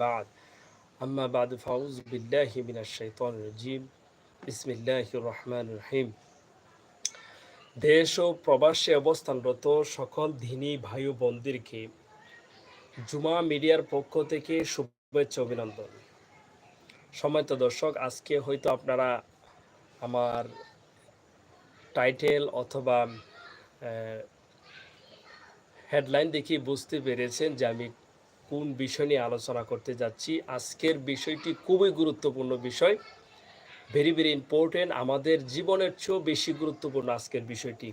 بعد أما بعد فأعوذ بالله من الشيطان الرجيم بسم الله الرحمن الرحيم দেশ ও প্রবাসে অবস্থানরত সকল ধিনী ভাই ও বোনদেরকে জুমা মিডিয়ার পক্ষ থেকে শুভেচ্ছা অভিনন্দন সম্মানিত দর্শক আজকে হয়তো আপনারা আমার টাইটেল অথবা হেডলাইন দেখে বুঝতে পেরেছেন যে আমি কোন বিষয় নিয়ে আলোচনা করতে যাচ্ছি। আজকের বিষয়টি খুবই গুরুত্বপূর্ণ বিষয়। ভেরি ভেরি ইম্পর্টেন্ট আমাদের জীবনের চেয়েও বেশি গুরুত্বপূর্ণ আজকের বিষয়টি।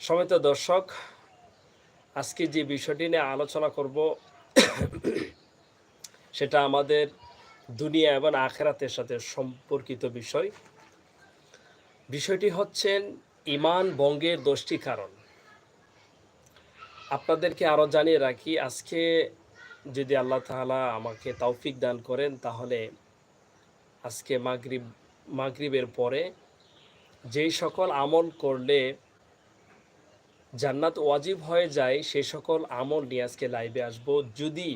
সমিত দর্শক, আজকে যে বিষয়টি নিয়ে আলোচনা করব, সেটা আমাদের দুনিয়া এবং আখেরাতের সাথে সম্পর্কিত বিষয়। বিষয়টি হচ্ছেন, ইমান বঙ্গের দশটি কারণ। আপনাদেরকে আরও জানিয়ে রাখি, আজকে যদি আল্লাহ তাআলা আমাকে তৌফিক দান করেন, তাহলে আজকে মাগরিব, মাগরিবের পরে যেই সকল আমল করলে জান্নাত ওয়াজিব হয়ে যায় সেই সকল আমল নিয়ে আজকে লাইভে আসব। যদি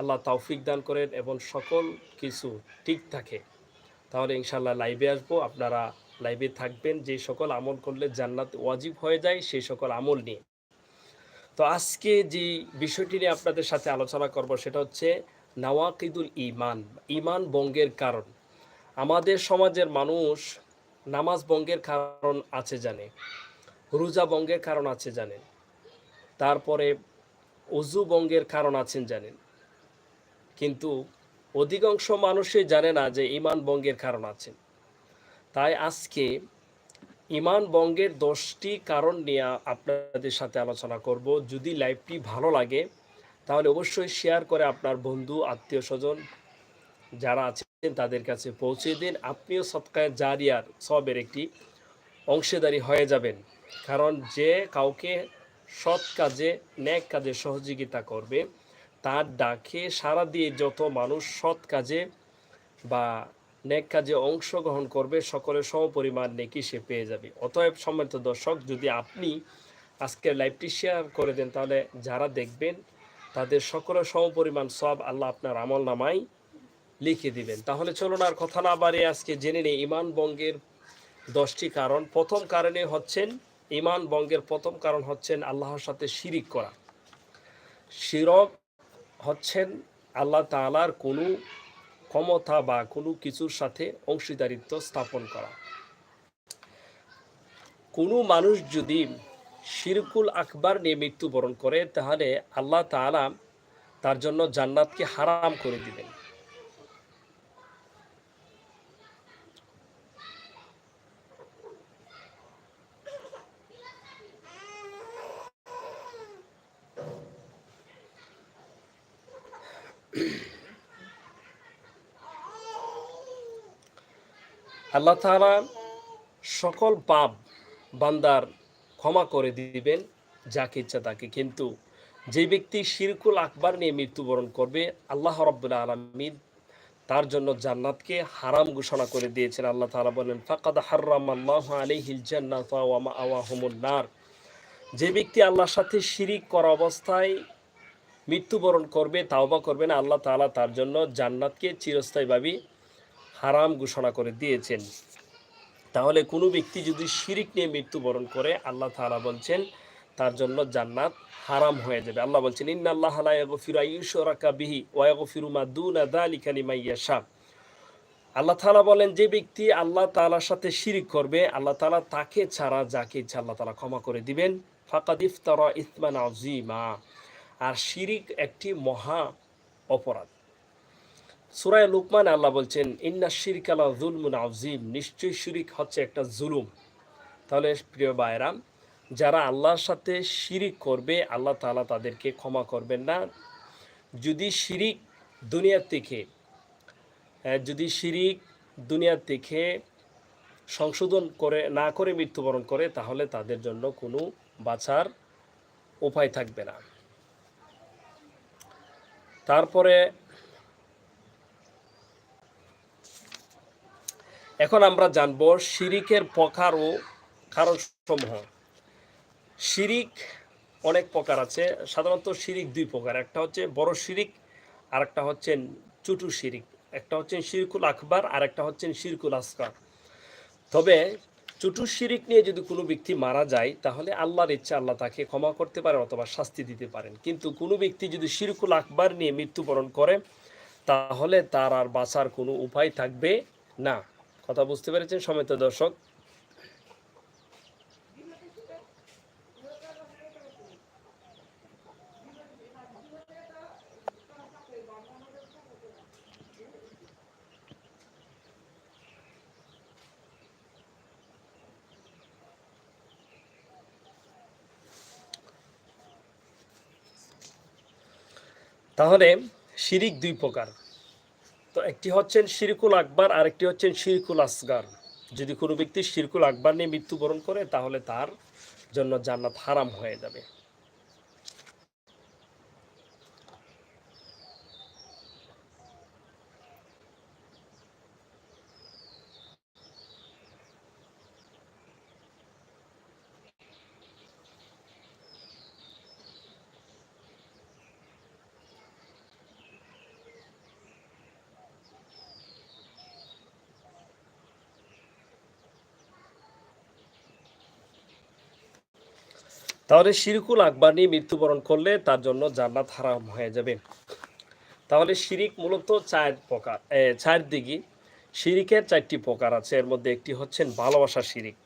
আল্লাহ তৌফিক দান করেন এবং সকল কিছু ঠিক থাকে, তাহলে ইনশাল্লাহ লাইভে আসব। আপনারা লাইভে থাকবেন, যে সকল আমল করলে জান্নাত ওয়াজিব হয়ে যায় সেই সকল আমল নিয়ে। তো আজকে যে বিষয়টি নিয়ে আপনাদের সাথে আলোচনা করব সেটা হচ্ছে নাওয়াকিদুল ইমান ইমান বঙ্গের কারণ। আমাদের সমাজের মানুষ নামাজ বঙ্গের কারণ আছে জানে, রোজা বঙ্গের কারণ আছে জানেন, তারপরে অজু বঙ্গের কারণ আছেন জানেন। কিন্তু অধিকাংশ মানুষই জানে না যে ইমান বঙ্গের কারণ আছেন। তাই আজকে ইমান বঙ্গের দশটি কারণ নিয়ে আপনাদের সাথে আলোচনা করব। যদি লাইভটি ভালো লাগে, তাহলে অবশ্যই শেয়ার করে আপনার বন্ধু, আত্মীয় স্বজন যারা আছেন তাদের কাছে পৌঁছে দিন। আপনিও সৎকায় জারিয়ার সবের একটি অংশীদারি হয়ে যাবেন। কারণ যে কাউকে সৎ কাজে, ন্যাক কাজে সহযোগিতা করবে, তার ডাকে সারা দিয়ে যত মানুষ সৎ কাজে বা নেক কাজে অংশগ্রহণ করবে, সকলের সমপরিমাণ নেকি সে পেয়ে যাবে। অতএব সম্মানিত দর্শক, যদি আপনি আজকের লাইভটি শেয়ার করে দেন, তাহলে যারা দেখবেন, তাদের সকলের সমপরিমাণ সব আল্লাহ আপনার আমল নামাই লিখে দিবেন। তাহলে চলুন আর কথা না বাড়িয়ে আজকে জেনে নিই ইমান বঙ্গের দশটি কারণ। প্রথম কারণে হচ্ছেন, ইমান বঙ্গের প্রথম কারণ হচ্ছেন আল্লাহর সাথে শিরিক করা। শিরক হচ্ছেন আল্লাহ তালার কোনো ক্ষমতা বা কোনো কিছুর সাথে অংশীদারিত্ব স্থাপন করা। কোনো মানুষ যদি শিরকুল আকবর নিয়ে মৃত্যুবরণ করে, তাহলে আল্লাহ তালা তার জন্য জান্নাতকে হারাম করে দিবেন। আল্লাহ তাআলা সকল পাপ বান্দার ক্ষমা করে দিবেন, যাকে ইচ্ছা তাকে। কিন্তু যে ব্যক্তি শিরকুল আকবার নিয়ে মৃত্যুবরণ করবে, আল্লাহ রব্বুল্লাহ আলমিন তার জন্য জান্নাতকে হারাম ঘোষণা করে দিয়েছেন। আল্লাহ তাআলা বলেন, ফাকাদ হাররাম আল্লাহ আলাইহিল জান্নাত ওয়া মাআওয়াহুমুন নার। যে ব্যক্তি আল্লাহর সাথে শিরিক করা অবস্থায় মৃত্যুবরণ করবে, তাওবা করবে না, আল্লাহ তাআলা তার জন্য জান্নাতকে চিরস্থায়ীভাবে হারাম ঘোষণা করে দিয়েছেন। তাহলে কোনো ব্যক্তি যদি শিরিক নিয়ে মৃত্যুবরণ করে, আল্লাহ তালা বলছেন, তার জন্য জান্নাত হারাম হয়ে যাবে। আল্লাহ বলছেন, ইন্নাল্লাহ লা ইয়াগফিরু আইয়ুশরাকা বিহি ওয়া ইয়াগফিরু মা দুনা যালিকা লিমান ইয়াশা। আল্লাহ তালা বলেন, যে ব্যক্তি আল্লাহ তালার সাথে শিরিক করবে, আল্লাহ তালা তাকে ছাড়া যাকে ইচ্ছা আল্লাহ তালা ক্ষমা করে দিবেন। ফাকাদ ইফতারা ইসমান আযীমা। আর শিরিক একটি মহা অপরাধ। সুরায় লুকমান আল্লাহ বলছেন, ইন্না শিরিক আল্লাহ জুলমুন আজিম নিশ্চয়ই শিরিক হচ্ছে একটা জুলুম। তাহলে প্রিয় বায়রাম যারা আল্লাহর সাথে শিরিক করবে, আল্লাহ তাআলা তাদেরকে ক্ষমা করবেন না। যদি শিরিক দুনিয়ার থেকে যদি শিরিক দুনিয়ার থেকে সংশোধন করে, না করে মৃত্যুবরণ করে, তাহলে তাদের জন্য কোনো বাঁচার উপায় থাকবে না। তারপরে এখন আমরা জানব শিরিকের প্রকার ও কারণসমূহ। শিরিক অনেক প্রকার আছে, সাধারণত শিরিক দুই প্রকার, একটা হচ্ছে বড় শিরিক আর একটা হচ্ছেন চুটু শিরিক। একটা হচ্ছেন শিরকুল আকবার আর একটা হচ্ছেন শিরকুল আসকার তবে চুটু শিরিক নিয়ে যদি কোনো ব্যক্তি মারা যায়, তাহলে আল্লাহর ইচ্ছা আল্লাহ তাকে ক্ষমা করতে পারেন অথবা শাস্তি দিতে পারেন। কিন্তু কোনো ব্যক্তি যদি শিরকুল আকবার নিয়ে মৃত্যুবরণ করে, তাহলে তার আর বাঁচার কোনো উপায় থাকবে না। কথা বুঝতে পেরেছেন সমেত দর্শক। তাহলে শিরিক দুই প্রকার। তো একটি হচ্ছেন শিরকুল আকবর আর একটি হচ্ছেন শিরকুল আসগার। যদি কোনো ব্যক্তি শিরকুল আকবর নিয়ে মৃত্যুবরণ করে, তাহলে তার জন্য জান্নাত হারাম হয়ে যাবে। তাহলে শিরকুল আকবার নিয়ে মৃত্যুবরণ করলে তার জন্য জান্নাত হারাম হয়ে যাবে। তাহলে শিরিক মূলত চার প্রকার চার দিকে শিরিকের চারটি প্রকার আছে, এর মধ্যে একটি হচ্ছেন ভালোবাসা শিরিক।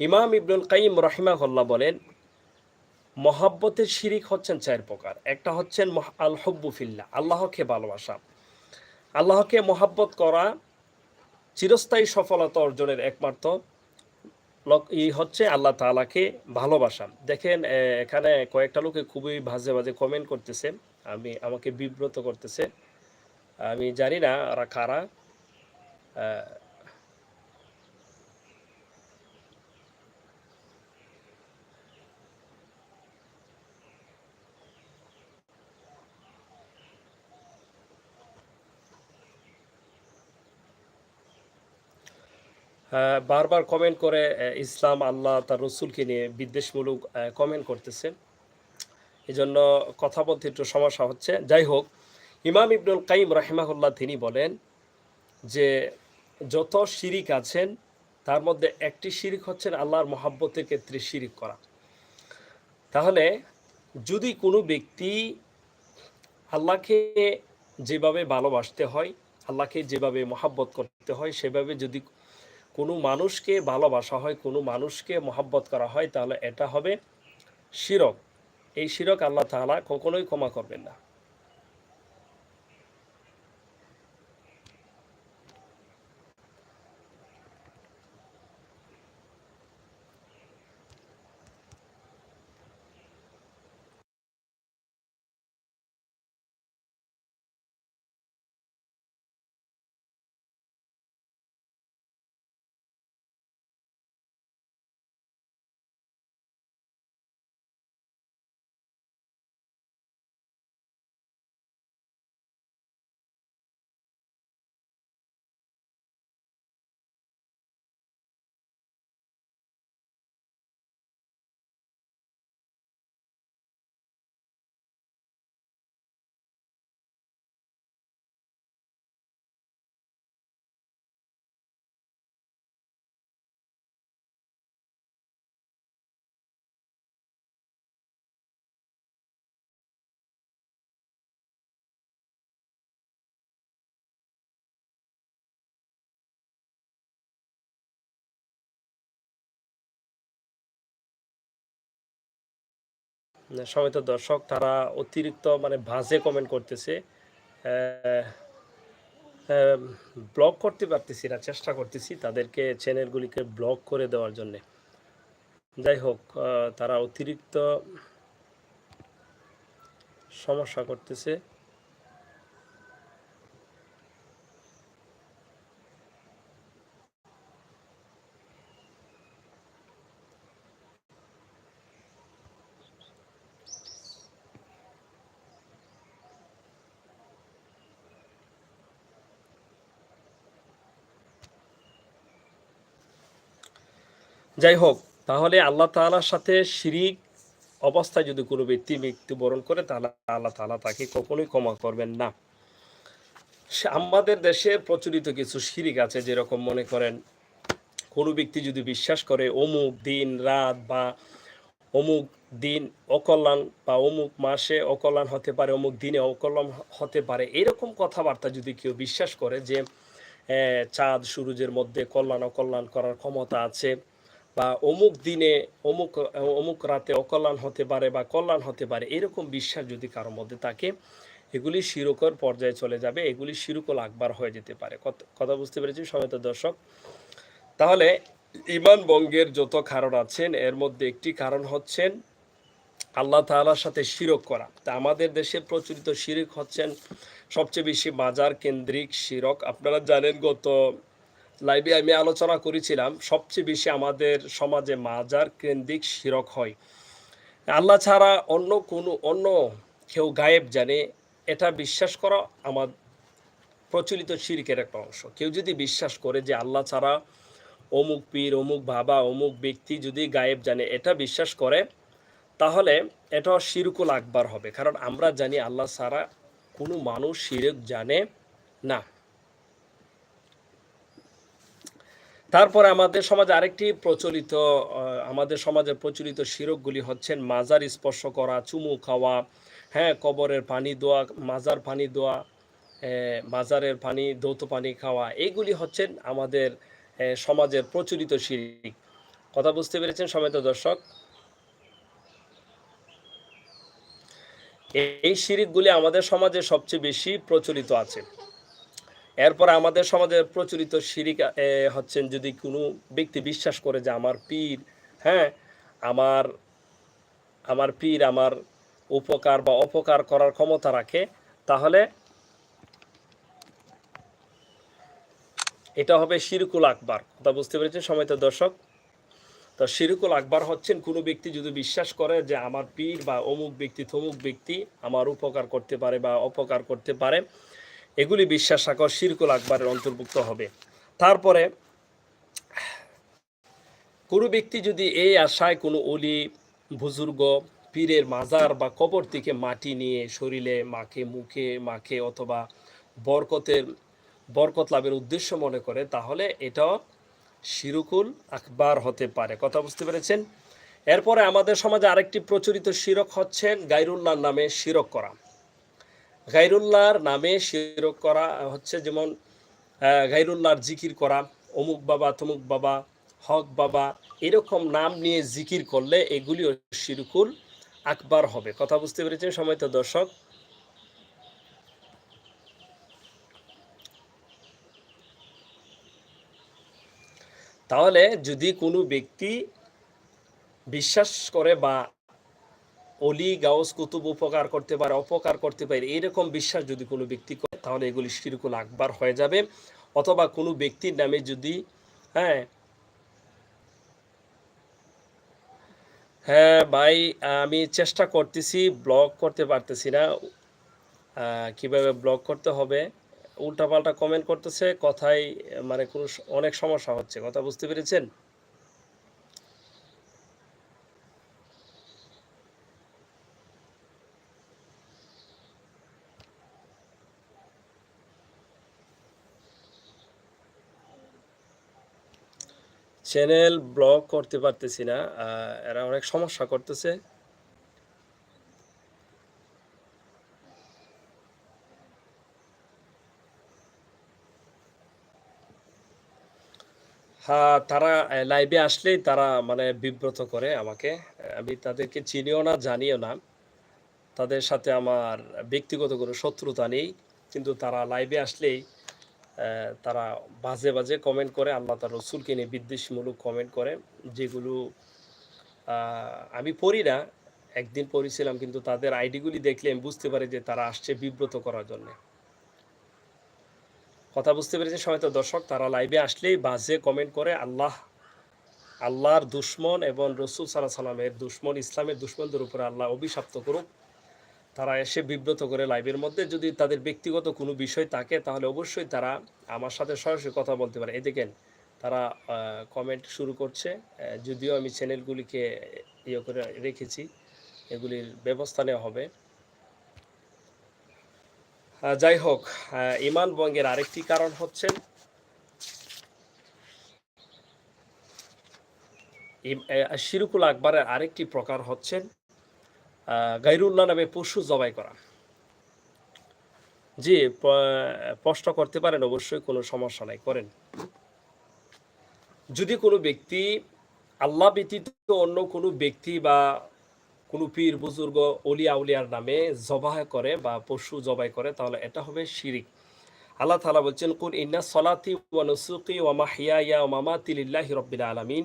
ইমাম ইবনুল কাইম রহিমাহল্লা বলেন, মহাব্বতের শিরিক হচ্ছেন চার প্রকার। একটা হচ্ছেন আল হব্বু ফিল্লাহ, আল্লাহকে ভালোবাসা। আল্লাহকে মহাব্বত করা চিরস্থায়ী সফলতা অর্জনের একমাত্র ই হচ্ছে আল্লাহ তালাকে ভালোবাসা। দেখেন এখানে কয়েকটা লোকে খুবই ভাজে ভাজে কমেন্ট করতেছে। আমি, আমাকে বিব্রত করতেছে। আমি জানি না ওরা কারা। বারবার কমেন্ট করে ইসলাম, আল্লাহ, তার রসুলকে নিয়ে বিদ্বেষমূলক কমেন্ট করতেছে। এই জন্য কথা বলতে একটু সমস্যা হচ্ছে। যাই হোক, ইমাম ইবনুল কাইম রাহিমাহুল্লাহ তিনি বলেন যে, যত শিরিক আছেন, তার মধ্যে একটি শিরিক হচ্ছেন আল্লাহর মহাব্বতের ক্ষেত্রে শিরিক করা। তাহলে যদি কোনো ব্যক্তি আল্লাহকে যেভাবে ভালোবাসতে হয়, আল্লাহকে যেভাবে মহাব্বত করতে হয়, সেভাবে যদি কোনো মানুষকে ভালোবাসা হয়, কোনো মানুষকে মহাব্বত করা হয়, তাহলে এটা হবে শিরক। এই শিরক আল্লাহ তাহলে কখনোই ক্ষমা করবেন না। সমিত দর্শক, তারা অতিরিক্ত মানে বাজে কমেন্ট করতেছে। ব্লক করতে পারতেছি না, চেষ্টা করতেছি তাদেরকে চ্যানেলগুলিকে ব্লক করে দেওয়ার জন্যে। যাই হোক তারা অতিরিক্ত সমস্যা করতেছে। যাই হোক তাহলে আল্লাহ তাআলার সাথে শিরিক অবস্থায় যদি কোনো ব্যক্তি মৃত্যুবরণ করে, তাহলে আল্লাহ তালা তাকে কখনোই ক্ষমা করবেন না। আমাদের দেশে প্রচলিত কিছু শিরিক আছে, যেরকম মনে করেন, কোনো ব্যক্তি যদি বিশ্বাস করে অমুক দিন রাত বা অমুক দিন অকল্যাণ বা অমুক মাসে অকল্যাণ হতে পারে, অমুক দিনে অকল্যাণ হতে পারে, এরকম কথাবার্তা যদি কেউ বিশ্বাস করে যে চাঁদ সূর্যের মধ্যে কল্যাণ অকল্যাণ করার ক্ষমতা আছে বা অমুক দিনে অমুক অমুক রাতে অকল্যাণ হতে পারে বা কল্যাণ হতে পারে, এরকম বিশ্বাস যদি কারোর মধ্যে থাকে, এগুলি শিরকর পর্যায়ে চলে যাবে, এগুলি শিরকল আকবার হয়ে যেতে পারে। কথা বুঝতে পেরেছি সমেত দর্শক? তাহলে ইমান বঙ্গের যত কারণ আছেন, এর মধ্যে একটি কারণ হচ্ছেন আল্লাহ তালার সাথে শিরক করা। তা আমাদের দেশে প্রচলিত শিরক হচ্ছেন সবচেয়ে বেশি বাজার কেন্দ্রিক শিরক। আপনারা জানেন গত লাইভে আমি আলোচনা করেছিলাম, সবচেয়ে বেশি আমাদের সমাজে মাজার কেন্দ্রিক শিরক হয়। আল্লাহ ছাড়া অন্য কোনো, অন্য কেউ গায়েব জানে, এটা বিশ্বাস করা আমার প্রচলিত শিরকের একটা অংশ। কেউ যদি বিশ্বাস করে যে আল্লাহ ছাড়া অমুক পীর, অমুক বাবা, অমুক ব্যক্তি যদি গায়েব জানে, এটা বিশ্বাস করে, তাহলে এটা শিরকুল আকবার হবে। কারণ আমরা জানি আল্লাহ ছাড়া কোনো মানুষ শিরক জানে না। তারপরে আমাদের সমাজে আরেকটি প্রচলিত আমাদের সমাজে প্রচলিত শিরকগুলি হচ্ছেন মাজার স্পর্শ করা, চুমু খাওয়া হ্যাঁ কবরের পানি দোয়া, মাজার পানি দোয়া মাজারের পানি দৌত পানি খাওয়া এইগুলি হচ্ছেন আমাদের সমাজের প্রচলিত শিরিক। কথা বুঝতে পেরেছেন সমেত দর্শক? এই শিরিকগুলি আমাদের সমাজে সবচেয়ে বেশি প্রচলিত আছে। এরপর আমাদের সমাজে প্রচলিত শিরিক হচ্ছেন যদি কোনো ব্যক্তি বিশ্বাস করে যে আমার পীর হ্যাঁ আমার আমার পীর আমার উপকার বা অপকার করার ক্ষমতা রাখে, তাহলে এটা হবে শিরকুল আকবার। কথা বুঝতে পেরেছেন সময় তো দর্শক? তো শিরকুল আকবার হচ্ছেন কোনো ব্যক্তি যদি বিশ্বাস করে যে আমার পীর বা অমুক ব্যক্তি থমুক ব্যক্তি আমার উপকার করতে পারে বা অপকার করতে পারে এগুলি বিশ্বাস রাখা শিরকুল আকবরের অন্তর্ভুক্ত হবে। তারপরে, কোনো ব্যক্তি যদি এই আশায় কোনো অলি, বুজুর্গ, পীরের মাজার বা কবর থেকে মাটি নিয়ে শরীরে মাকে, মুখে মাকে অথবা বরকতের, বরকত লাভের উদ্দেশ্য মনে করে, তাহলে এটাও শিরকুল আকবার হতে পারে। কথা বুঝতে পেরেছেন? এরপরে আমাদের সমাজে আরেকটি প্রচলিত শিরক হচ্ছেন গাইরুল্লাহর নামে শিরক করা। গাইরুল্লাহর নামে শিরক করা হচ্ছে যেমন গাইরুল্লাহর জিকির করা, অমুক বাবা, তমুক বাবা, হক বাবা, এরকম নাম নিয়ে জিকির করলে এগুলিও শিরকুল আকবার হবে। কথা বুঝতে পেরেছেন সময় তো দর্শক? তাহলে যদি কোনো ব্যক্তি বিশ্বাস করে বা অলি, গাউস, কুতুব উপকার করতে পারে, অপকার করতে পারে এইরকম বিশ্বাস যদি কোনো ব্যক্তি করে, তাহলে এগুলি শিরকুল আকবার হয়ে যাবে। অথবা কোনো ব্যক্তির নামে যদি হ্যাঁ হ্যাঁ ভাই, আমি চেষ্টা করতেছি ব্লগ করতে পারতেছি না। কীভাবে ব্লগ করতে হবে? উল্টাপাল্টা কমেন্ট করতেছে কথাই মানে কোনো অনেক সমস্যা হচ্ছে, কথা বুঝতে পেরেছেন? চ্যানেল ব্লগ করতে পারতেছি না এরা অনেক সমস্যা করতেছে। হ্যাঁ তারা লাইভে আসলেই তারা মানে বিব্রত করে আমাকে। আমি তাদেরকে চিনিও না, জানিও না। তাদের সাথে আমার ব্যক্তিগত কোনো শত্রুতা নেই, কিন্তু তারা লাইভে আসলেই তারা বাজে বাজে কমেন্ট করে, আল্লাহ তার রসুলকে নিয়ে বিদ্বেষমূলক কমেন্ট করে, যেগুলো আমি পড়ি না, একদিন পড়েছিলাম, কিন্তু তাদের আইডিগুলি দেখলে আমি বুঝতে পারি যে তারা আসছে বিব্রত করার জন্য। কথা বুঝতে পেরেছে সময় তো? দর্শক, তারা লাইভে আসলেই বাজে কমেন্ট করে, আল্লাহ, আল্লাহর দুশ্মন এবং রসুল সাল্লাহ সাল্লামের দুশ্মন, ইসলামের দুশ্মনদের উপরে আল্লাহ অভিশাপ্ত করুক। তারা এসে বিব্রত করে লাইভের মধ্যে। যদি তাদের ব্যক্তিগত কোনো বিষয় থাকে তাহলে অবশ্যই তারা আমার সাথে সরাসরি কথা বলতে পারে। এ দেখেন তারা কমেন্ট শুরু করছে। যদিও আমি চ্যানেলগুলিকে ইয়ে করে রেখেছি এগুলির ব্যবস্থা নেওয়া হবে। যাই হোক ইমান বঙ্গের আরেকটি কারণ হচ্ছে শিরুকুল আকবরের আরেকটি প্রকার হচ্ছে আহ, গাইরুল্লাহ নামে পশু জবাই করা। জি প্রশ্ন করতে পারেন, অবশ্যই কোনো সমস্যা নাই, করেন। যদি কোনো ব্যক্তি আল্লাহ ব্যতীত অন্য কোনো ব্যক্তি বা কোনো পীর, বুজুর্গ অলিয়া উলিয়ার নামে জবাহ করে বা পশু জবাই করে, তাহলে এটা হবে শিরিক। আল্লাহ তালা বলছেন, কুল ইন্না সলাতি ওয়া নুসুকি ওয়া মাহিয়ায়া ওয়া মামাতি লিল্লাহি রাব্বিল আলামিন।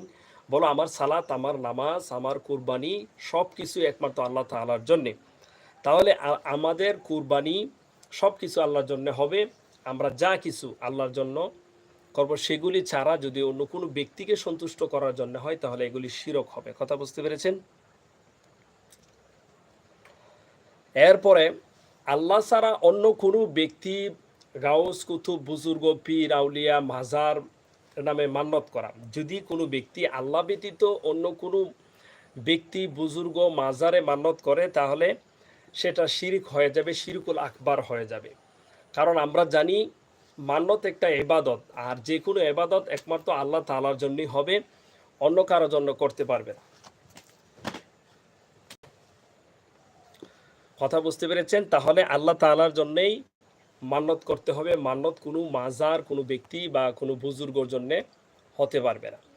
বলো, আমার সালাত, আমার নামাজ, আমার কুরবানি সব কিছু একমাত্র আল্লাহ তাআলার জন্যে। তাহলে আমাদের কুরবানি সব কিছু আল্লাহর জন্য হবে। আমরা যা কিছু আল্লাহর জন্য করব, সেগুলি ছাড়া যদি অন্য কোনো ব্যক্তিকে সন্তুষ্ট করার জন্য হয়, তাহলে এগুলি শিরক হবে। কথা বুঝতে পেরেছেন? এরপরে, আল্লাহ ছাড়া অন্য কোনো ব্যক্তি, গাউস, কুতুব, বুজুর্গ, পীর, আউলিয়া, মাজার নামে মান্যত করা। যদি কোনো ব্যক্তি আল্লাহ ব্যতীত অন্য কোনো ব্যক্তি, বুজুর্গ, মাজারে মান্যত করে, তাহলে সেটা শিরিক হয়ে যাবে, শিরকুল আকবার হয়ে যাবে। কারণ আমরা জানি মান্যত একটা এবাদত আর যে কোনো এবাদত একমাত্র আল্লাহ তাআলার জন্যই হবে, অন্য কারোর জন্য করতে পারবে না। কথা বুঝতে পেরেছেন? তাহলে আল্লাহ তাআলার জন্যেই মান্যত করতে হবে। মান্নত কোনো মাজার, কোনো ব্যক্তি বা কোনো বুজুর্গর জন্যে হতে পারবে না।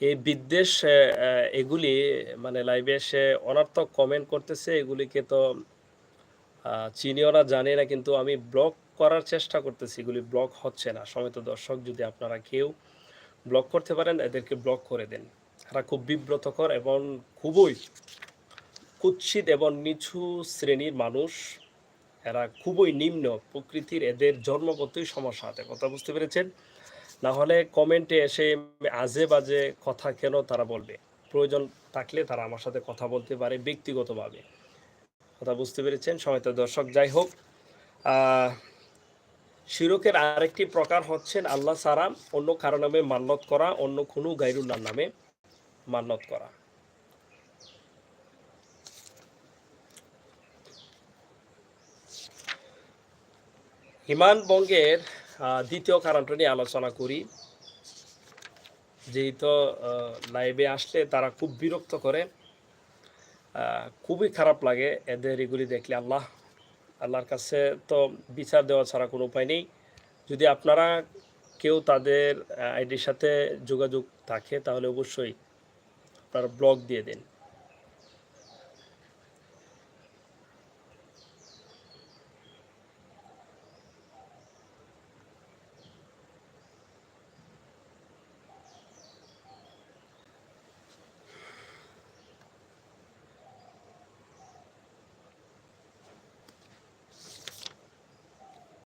এই বিদ্বেষ এগুলি মানে লাইভে এসে অনার্থক কমেন্ট করতেছে, এগুলিকে তো চিনিও না জানি না, কিন্তু আমি ব্লক করার চেষ্টা করতেছি, এগুলি ব্লক হচ্ছে না। সমিত দর্শক, যদি আপনারা কেউ ব্লক করতে পারেন, এদেরকে ব্লক করে দেন। এরা খুব বিব্রতকর এবং খুবই কুৎসিত এবং নিচু শ্রেণির মানুষ। এরা খুবই নিম্ন প্রকৃতির, এদের জন্মগতই সমস্যা আছে। কথা বুঝতে পেরেছেন? না হলে কমেন্টে এসে আজে বাজে কথা কেন তারা বলবে? প্রয়োজন থাকলে তারা আমার সাথে কথা বলতে পারে ব্যক্তিগতভাবে। কথা বুঝতে পেরেছেন? সময় তো দর্শক, যাই হোক শিরকের আরেকটি প্রকার হচ্ছেন আল্লাহ সারা অন্য কারও নামে মান্যত করা, অন্য কোনো গাইরুল্লাহ নামে মান্যত করা। হিমান বঙ্গের দ্বিতীয় কারণটা নিয়ে আলোচনা করি। যেহেতু লাইভে আসলে তারা খুব বিরক্ত করে খুবই খারাপ লাগে এদের এগুলি দেখলে আল্লাহ, আল্লাহর কাছে তো বিচার দেওয়া ছাড়া কোনো উপায় নেই। যদি আপনারা কেউ তাদের আইডির সাথে যোগাযোগ থাকে তাহলে অবশ্যই আপনারা ব্লগ দিয়ে দিন।